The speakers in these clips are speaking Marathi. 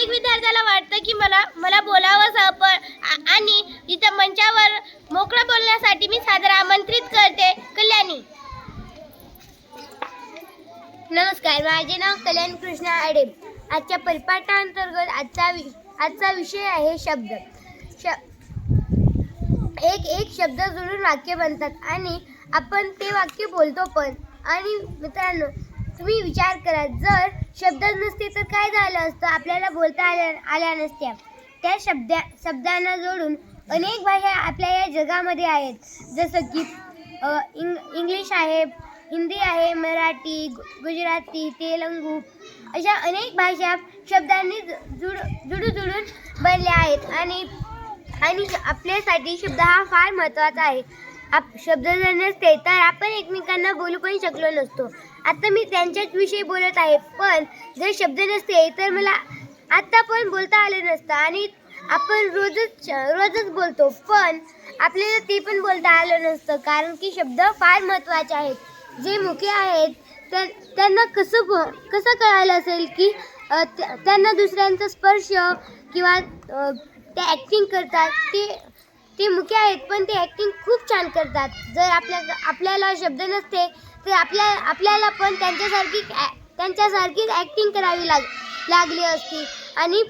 प्रत्येक विद्यार्थ्याला वाटतं की मला मला बोलावंसं पण आणि इथं मंचावर मोकळं बोलण्यासाठी मी सादर आमंत्रित करते. कल्याणी. नमस्कार माझे नाव कल्याण कृष्णा आडे. आजच्या परिपाठांतर्गत आजचा वि आजचा विषय आहे शब्द. श एक एक शब्द जोडून वाक्य बनतात. आणि आपण ते वाक्य बोलतो पण. आणि मित्रांनो तुम्ही विचार करा जर शब्दच नसते तर काय झालं असतं? आपल्याला बोलता आल्या आल्या नसत्या. त्या शब्दा शब्दांना जोडून अनेक भाषा आपल्या या जगामध्ये आहेत. जसं की इंग इंग्लिश आहे हिंदी आहे मराठी गु- गुजराती तेलंगू अशा अनेक भाषा शब्दांनी जु- जुड जुडू जुडून बनल्या आहेत. आणि आणि आपल्यासाठी शब्द हा फार महत्त्वाचा आहे. आप शब्द जर नसते तर आपण एकमेकांना बोलू पण शकलो नसतो. आता मी त्यांच्याच विषयी बोलत आहे पण जर शब्द नसते तर मला आत्ता पण बोलता आलं नसतं आणि आपण रोजच रोजच बोलतो पण आपल्याला ते पण बोलता आलं नसतं कारण की शब्द फार महत्त्वाचे आहेत. जे मुखे आहेत तर त्यांना कसं कसं कळायला असेल की त्यांना दुसऱ्यांचा स्पर्श किंवा ते ॲक्टिंग करतात ते ते मुख्य आहेत पण ते ॲक्टिंग खूप छान करतात. जर आपल्या आपल्याला शब्द नसते तर आपल्या आपल्याला पण त्यांच्यासारखी ॲ- त्यांच्यासारखीच ॲक्टिंग करावी लाग लागली असती. आणि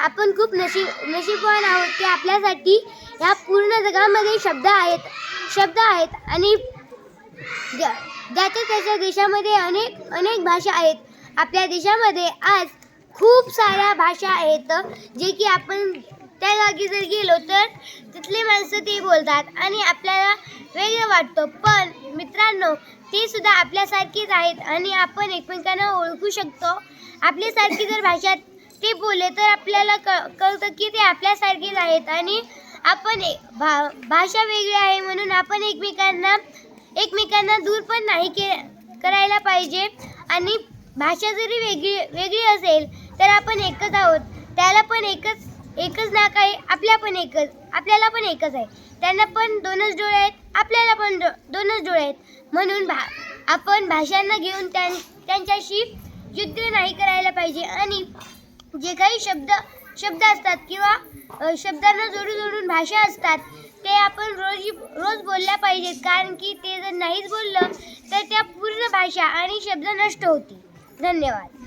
आपण खूप नशीब नशीबवान आहोत की आपल्यासाठी ह्या पूर्ण जगामध्ये शब्द आहेत शब्द आहेत आणि ज्या ज्याच्या त्याच्या देशामध्ये अनेक अनेक भाषा आहेत. आपल्या देशामध्ये आज खूप साऱ्या भाषा आहेत जे की आपण त्या जागी जर गेलो तर तिथले माणसं ते बोलतात आणि आपल्याला वेगळं वाटतं. पण मित्रांनो ते सुद्धा आपल्यासारखीच आहेत आणि आपण एकमेकांना ओळखू शकतो. आपल्यासारखी जर भाषा ते बोलले तर आपल्याला क कळतं की ते आपल्यासारखेच आहेत आणि आपण भा भाषा वेगळी आहे म्हणून आपण एकमेकांना एकमेकांना दूर पण नाही के करायला पाहिजे. आणि भाषा जरी वेगळी वेगळी असेल तर आपण एकच आहोत. त्याला पण एकच एकच नाक आहे आपल्या पण एकच आपल्याला पण एकच आहे. त्यांना पण दोनच डोळे आहेत आपल्याला पण दो दोनच डोळे आहेत. म्हणून भा आपण भाषांना घेऊन त्यां त्यांच्याशी युद्ध नाही करायला पाहिजे. आणि जे काही शब्द शब्द असतात किंवा शब्दांना जोडून जोडून भाषा असतात ते आपण रोज रोज बोलल्या पाहिजेत. कारण की ते जर नाहीच बोललं तर त्या पूर्ण भाषा आणि शब्द नष्ट होतील. धन्यवाद.